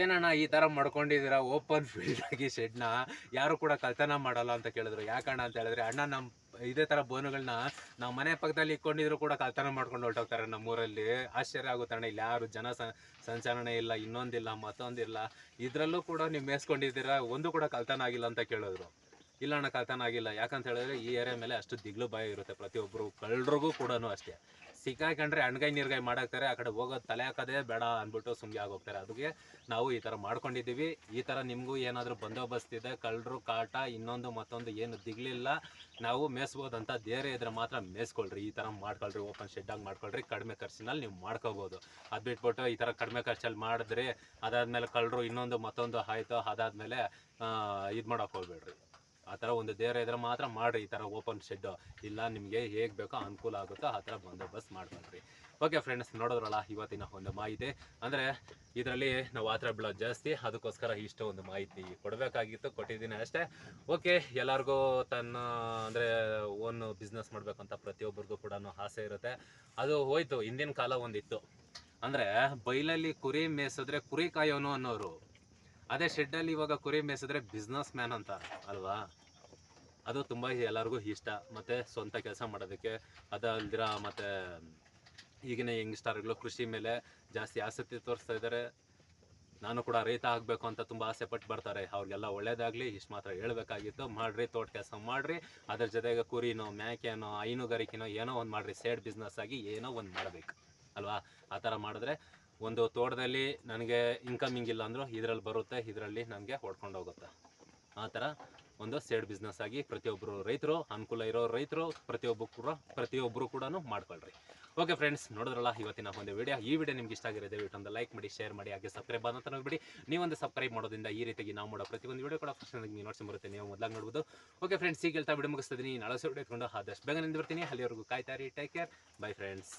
A: ಏನಣ್ಣ ಈ ಥರ ಮಾಡ್ಕೊಂಡಿದ್ದೀರಾ? ಓಪನ್ ಫೀಲ್ಡ್ ಆಗಿ ಶೆಡ್ನ ಯಾರು ಕೂಡ ಕಲ್ತನ ಮಾಡಲ್ಲ ಅಂತ ಕೇಳಿದ್ರು. ಯಾಕಣ್ಣ ಅಂತ ಹೇಳಿದ್ರೆ, ಅಣ್ಣ ನಮ್ಮ ಇದೇ ಥರ ಬೋನುಗಳನ್ನ ನಾವು ಮನೆ ಪಕ್ಕದಲ್ಲಿ ಇಕ್ಕೊಂಡಿದ್ರು ಕೂಡ ಕಲ್ತನ ಮಾಡ್ಕೊಂಡು ಹೊರಟೋಗ್ತಾರೆ ನಮ್ಮೂರಲ್ಲಿ. ಆಶ್ಚರ್ಯ ಆಗುತ್ತೆ ಅಣ್ಣ. ಇಲ್ಲಿ ಯಾರು ಜನ ಸಂಚಾರಣೆ ಇಲ್ಲ, ಇನ್ನೊಂದಿಲ್ಲ, ಮತ್ತೊಂದಿಲ್ಲ. ಇದರಲ್ಲೂ ಕೂಡ ನೀವು ಮೇಸ್ಕೊಂಡಿದ್ದೀರಾ? ಒಂದು ಕೂಡ ಕಲ್ತನ ಆಗಿಲ್ಲ ಅಂತ ಕೇಳಿದ್ರು. ಇಲ್ಲ ಅಣ್ಣ ಕಲ್ತನ ಆಗಿಲ್ಲ. ಯಾಕಂತ ಹೇಳಿದ್ರೆ ಈ ಏರಿಯಾ ಮೇಲೆ ಅಷ್ಟು ದಿಗ್ಲು ಭಯ ಇರುತ್ತೆ ಪ್ರತಿಯೊಬ್ಬರು ಕಳ್ಳರಿಗೂ ಕೂಡ ಅಷ್ಟೇ. ಸಿಕ್ಕಾಕೊಂಡ್ರೆ ಅಣ್ಗೈ ನೀರ್ಗೈ ಮಾಡಾಕ್ತಾರೆ, ಆ ಕಡೆ ಹೋಗೋದು ತಲೆ ಹಾಕೋದೇ ಬೇಡ ಅಂದ್ಬಿಟ್ಟು ಸುಮ್ಗೆ ಆಗೋಗ್ತಾರೆ. ಅದಕ್ಕೆ ನಾವು ಈ ಥರ ಮಾಡ್ಕೊಂಡಿದ್ದೀವಿ. ಈ ಥರ ನಿಮಗೂ ಏನಾದರೂ ಬಂದೋಬಸ್ತ್ ಇದೆ, ಕಳ್ಳರು, ಕಾಟ, ಇನ್ನೊಂದು ಮತ್ತೊಂದು ಏನು ದಿಗ್ಲಿಲ್ಲ, ನಾವು ಮೇಯಿಸ್ಬೋದಂತ ಧೈರ್ಯ ಇದ್ರೆ ಮಾತ್ರ ಮೇಯಿಸ್ಕೊಳ್ರಿ. ಈ ಥರ ಮಾಡ್ಕೊಳ್ರಿ, ಓಪನ್ ಶೆಡ್ಡಾಗಿ ಮಾಡ್ಕೊಳ್ರಿ, ಕಡಿಮೆ ಖರ್ಚಿನಲ್ಲಿ ನೀವು ಮಾಡ್ಕೋಬೋದು. ಅದು ಬಿಟ್ಬಿಟ್ಟು ಈ ಥರ ಕಡಿಮೆ ಖರ್ಚಲ್ಲಿ ಮಾಡಿದ್ರಿ ಅದಾದಮೇಲೆ ಕಳ್ಳರು ಇನ್ನೊಂದು ಮತ್ತೊಂದು ಆಯಿತು, ಅದಾದಮೇಲೆ ಇದು ಮಾಡೋಕೆ ಹೋಗ್ಬೇಡ್ರಿ. ಆ ಥರ ಒಂದು ದೇವ್ರ ಇದ್ರೆ ಮಾತ್ರ ಮಾಡಿರಿ ಈ ಥರ ಓಪನ್ ಶೆಡ್. ಇಲ್ಲ, ನಿಮಗೆ ಹೇಗೆ ಬೇಕೋ ಅನುಕೂಲ ಆಗುತ್ತೋ ಆ ಥರ ಬಂದೋಬಸ್ತ್ ಮಾಡ್ಕೊಳ್ರಿ ಓಕೆ ಫ್ರೆಂಡ್ಸ್ ನೋಡಿದ್ರಲ್ಲ ಇವತ್ತಿನ ಒಂದು ಮಾಹಿತಿ. ಅಂದರೆ ಇದರಲ್ಲಿ ನಾವು ಆ ಥರ ಬೀಳೋದು ಜಾಸ್ತಿ, ಅದಕ್ಕೋಸ್ಕರ ಇಷ್ಟು ಒಂದು ಮಾಹಿತಿ ಕೊಡಬೇಕಾಗಿತ್ತು, ಕೊಟ್ಟಿದ್ದೀನಿ ಅಷ್ಟೇ. ಓಕೆ ಎಲ್ಲರಿಗೂ ತನ್ನ, ಅಂದರೆ ಓನ್ ಬಿಸ್ನೆಸ್ ಮಾಡಬೇಕಂತ ಪ್ರತಿಯೊಬ್ಬರಿಗೂ ಕೂಡ ಆಸೆ ಇರುತ್ತೆ. ಅದು ಹೋಯ್ತು, ಹಿಂದಿನ ಕಾಲ ಒಂದಿತ್ತು. ಅಂದರೆ ಬೈಲಲ್ಲಿ ಕುರಿ ಮೇಯಿಸಿದ್ರೆ ಕುರಿ ಕಾಯೋನು ಅನ್ನೋರು. ಅದೇ ಶೆಡ್ಡಲ್ಲಿ ಇವಾಗ ಕುರಿ ಮೇಯಿಸಿದ್ರೆ ಬಿಸ್ನೆಸ್ ಮ್ಯಾನ್ ಅಂತ, ಅಲ್ವಾ? ಅದು ತುಂಬ ಎಲ್ಲರಿಗೂ ಇಷ್ಟ. ಮತ್ತು ಸ್ವಂತ ಕೆಲಸ ಮಾಡೋದಕ್ಕೆ, ಅದಲ್ದಿರ ಮತ್ತು ಈಗಿನ ಯಂಗ್ಸ್ಟಾರ್ಗಳು ಕೃಷಿ ಮೇಲೆ ಜಾಸ್ತಿ ಆಸಕ್ತಿ ತೋರಿಸ್ತಾ ಇದ್ದಾರೆ ನಾನು ಕೂಡ ರೈತ ಆಗಬೇಕು ಅಂತ ತುಂಬ ಆಸೆ ಪಟ್ಟು ಬರ್ತಾರೆ. ಅವ್ರಿಗೆಲ್ಲ ಒಳ್ಳೇದಾಗಲಿ, ಇಷ್ಟು ಮಾತ್ರ ಹೇಳಬೇಕಾಗಿತ್ತು. ಮಾಡಿರಿ, ತೋಟ ಕೆಲಸ ಮಾಡಿರಿ. ಅದ್ರ ಜೊತೆಗೆ ಕುರಿನೋ ಮೇಕೆನೋ ಹೈನುಗಾರಿಕೆನೋ ಏನೋ ಒಂದು ಮಾಡಿರಿ. ಸೈಡ್ ಬಿಸ್ನೆಸ್ ಆಗಿ ಏನೋ ಒಂದು ಮಾಡಬೇಕು. ಅಲ್ವಾ? ಆ ಥರ ಮಾಡಿದ್ರೆ ಒಂದು ತೋಟದಲ್ಲಿ ನನಗೆ ಇನ್ಕಮಿಂಗ್ ಇಲ್ಲ ಅಂದರೂ ಇದರಲ್ಲಿ ಬರುತ್ತೆ, ಇದರಲ್ಲಿ ನನಗೆ ಹೊಡ್ಕೊಂಡು ಹೋಗುತ್ತೆ. ಆ ಥರ ಒಂದು ಸೇಡ್ ಬಿಸ್ನೆಸ್ ಆಗಿ ಪ್ರತಿಯೊಬ್ಬರು ರೈತರು, ಅನುಕೂಲ ಇರೋ ರೈತರು ಪ್ರತಿಯೊಬ್ಬರು ಕೂಡ ಪ್ರತಿಯೊಬ್ಬರು ಕೂಡ ಮಾಡ್ಕೊಳ್ರಿ. ಓಕೆ ಫ್ರೆಂಡ್ಸ್ ನೋಡಿದ್ರಲ್ಲ ಇವತ್ತಿನ ಒಂದು ವಿಡಿಯೋ ಈ ವಿಡಿಯೋ ನಿಮ್ಗೆ ಇಷ್ಟ ಆಗಿರೋ ದಯವಿಟ್ಟು ಒಂದು ಲೈಕ್ ಮಾಡಿ ಶೇರ್ ಮಾಡಿ, ಹಾಗೆ ಸಬ್ಸ್ಕ್ರೈಬ್ ಅಂತ ನೋಡ್ಬಿಡಿ. ನೀವೊಂದು ಸಬ್ಸ್ಕ್ರೈಬ್ ಮಾಡೋದ್ರಿಂದ ಈ ರೀತಿಯಾಗಿ ನಾವು ಮಾಡೋ ಪ್ರತಿಯೊಂದು ವಿಡಿಯೋ ಕೂಡ ಫಸ್ಟ್ ನಿಮಗೆ ನೋಡ್ಸಿ ಬರುತ್ತೆ, ನೀವು ಮೊದಲಾಗಿ ನೋಡ್ಬೋದು. ಓಕೆ ಫ್ರೆಂಡ್ಸ್ ಈಗ ಹೇಳ್ತಾ ವಿಡಿಯೋ ಮುಗಿಸ್ತಿದ್ದೀನಿ. ನಾಳೆ ವಿಡಿಯೋ ಇಟ್ಕೊಂಡು ಆದಷ್ಟು ಬೇಗ ನಿಂದು ಬರ್ತೀನಿ ಅಲ್ಲಿವರೆಗೂ ಕಾಯ್ತಾರಿ ಟೇಕ್ ಕೇರ್ ಬೈ ಫ್ರೆಂಡ್ಸ್